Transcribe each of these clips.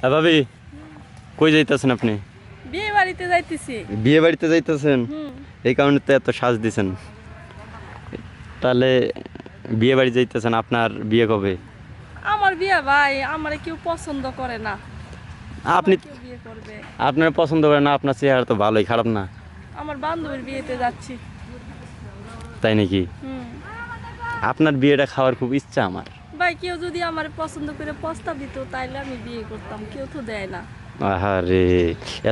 হ্যাঁ ভাবি কই যাইতেছেন আপনি? বিয়ে বাড়িতে যাইতেছি। বিয়ে বাড়িতে যাইতেছেন? এই কারণে তো এত সাজ দিছেন। তাহলে বিয়ে বাড়ি যাইতেছেন আপনার বিয়ে কবে? আমার বিয়ে ভাই আমার কেউ পছন্দ করে না। আপনি আপনার পছন্দ করেন না আপনার চেহারা তো ভালোই খারাপ না। আমার বান্ধবীর বিয়েতে যাচ্ছি। তাই নাকি? আপনার বিয়েটা খাওয়ার খুব ইচ্ছা আমার। ভাই কেউ যদি আমার পছন্দ করে প্রস্তাব দিত তাইলে আমি বিয়ে করতাম। কেউ তো দেয় না। আহারে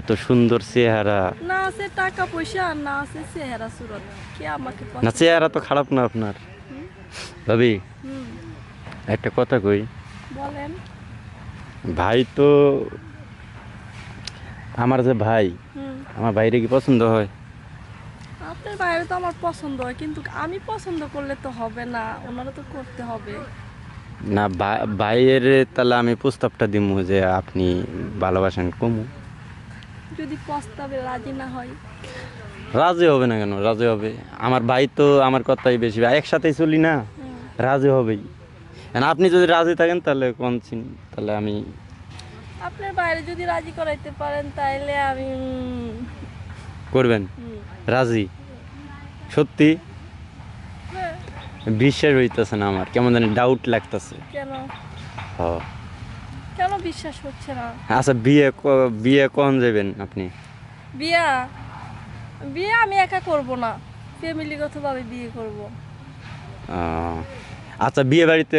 এত সুন্দর চেহারা। না আছে টাকা পয়সা আর না আছে চেহারা সুরত। কে আমাকে না চেহারা তো খারাপ না আপনার? ভাবি একটা কথা কই? বলেন। ভাই তো আমার যে ভাই আমার ভাইরে কি পছন্দ হয়? আপনার বাইরে তো আমার পছন্দ হয় কিন্তু আমি পছন্দ করলে তো হবে না ওনারা তো করতে হবে। না ভাইয়ের তাহলে আমি প্রস্তাবটা দিব যে আপনি ভালোবাসেন কমু। যদি প্রস্তাবে রাজি না হয়। রাজি হবে না কেন? রাজি হবে। আমার ভাই তো আমার কথাই বেশি ভাই একসাথেই চলি না? রাজি হবেই। আপনি যদি রাজি থাকেন তাহলে কোন চিন- তাহলে আমি আপনার বাইরে যদি রাজি করাইতে পারেন তাহলে আমি করবেন? রাজি? সত্যি? বিশ্বাস হইতেছে না আমার কেমন জানি ডাউট লাগতেছে। কেন? হ। কেন বিশ্বাস হচ্ছে না? আচ্ছা বিয়ে ক- বিয়ে কখন যাবেন আপনি? বিয়া? বিয়ে আমি একা করব না ফ্যামিলিগতভাবে বিয়ে করব। আহ, আচ্ছা বিয়ে বাড়িতে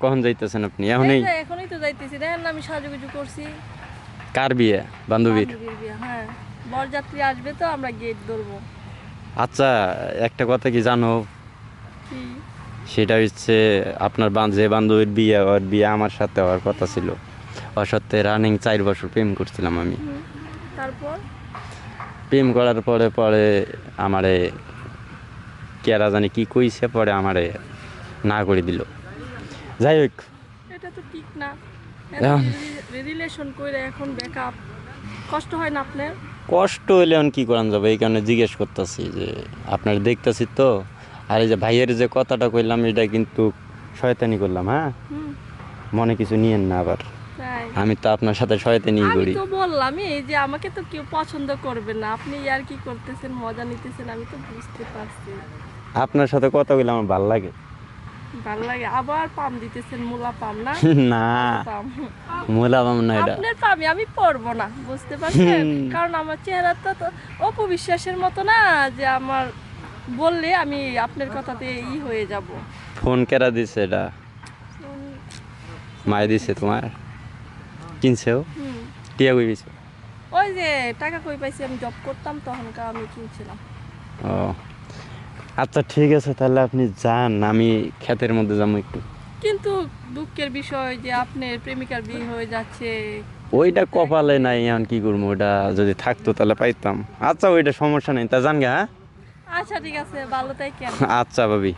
কখন যাইতেছেন আপনি? এখনই? এই যে এখনই তো যাইতেছি। দেখেন না আমি সাজুগুজু করছি। কার বিয়ে? বান্ধবীর? বান্ধবীর বিয়ে হ্যাঁ। বরযাত্রী আসবে তো আমরা গেট ধরবো। আচ্ছা একটা কথা কি জানো? সেটা হচ্ছে আপনার যে বান্ধবীর বিয়ে ওর বিয়ে আমার সাথে হওয়ার কথা ছিল। ওর সাথে রানিং চার বছর প্রেম করছিলাম আমি। তারপর? প্রেম করার পরে পরে আমারে কেরা জানি কি কইছে পরে আমারে না করে দিল। যাই হোক। এটা তো ঠিক না। রিলেশন করে এখন ব্যাকআপ কষ্ট হয় না আপনার? কষ্ট হইলে এখন কি করান যাবে? এই কারণে জিজ্ঞেস করতেছি যে আপনার দেখতেছি তো আর এই যে ভাইয়ের যে কথাটা কইলাম এটা কিন্তু শয়তানি করলাম হ্যাঁ? মনে কিছু নিয়েন না আবার। আমি তো আপনার সাথে শয়তানি করি। তো বললামই যে আমাকে তো কেউ পছন্দ করবে না। আপনি আর কি করতেছেন মজা নিতেছেন আমি তো বুঝতে পারছি। আপনার সাথে কথা কইলে আমার ভালো লাগে। ভালো লাগে। আবার পাম দিতেছেন মূলা পাম না? না। পাম। মোলাবাম না এটা। আপনার পামি আমি পরবো না বুঝতে পারছেন? কারণ আমার চেহারাটা তো অপবিশ্বাসের মতো না যে আমার বললে আমি আপনার কথাতে ই হয়ে যাব। ফোন কেরা দিছে এটা? মায়ে দিছে তোমার? কিনছেও? টিয়া কই দিছে ওই যে টাকা কই পাইছি আমি জব করতাম তখনকার আমি কিনছিলাম। ও। আচ্ছা ঠিক আছে তাহলে আপনি যান আমি ক্ষেতের মধ্যে যাব একটু। কিন্তু দুঃখের বিষয় যে আপনার প্রেমিকার বিয়ে হয়ে যাচ্ছে। ওইটা কপালে নাই এখন কি করব? ওটা যদি থাকতো তাহলে পাইতাম। আচ্ছা ওইটা সমস্যা নেই তা জান গা হ্যাঁ? আচ্ছা ঠিক আছে ভালো তাই কেন আচ্ছা ভাবি।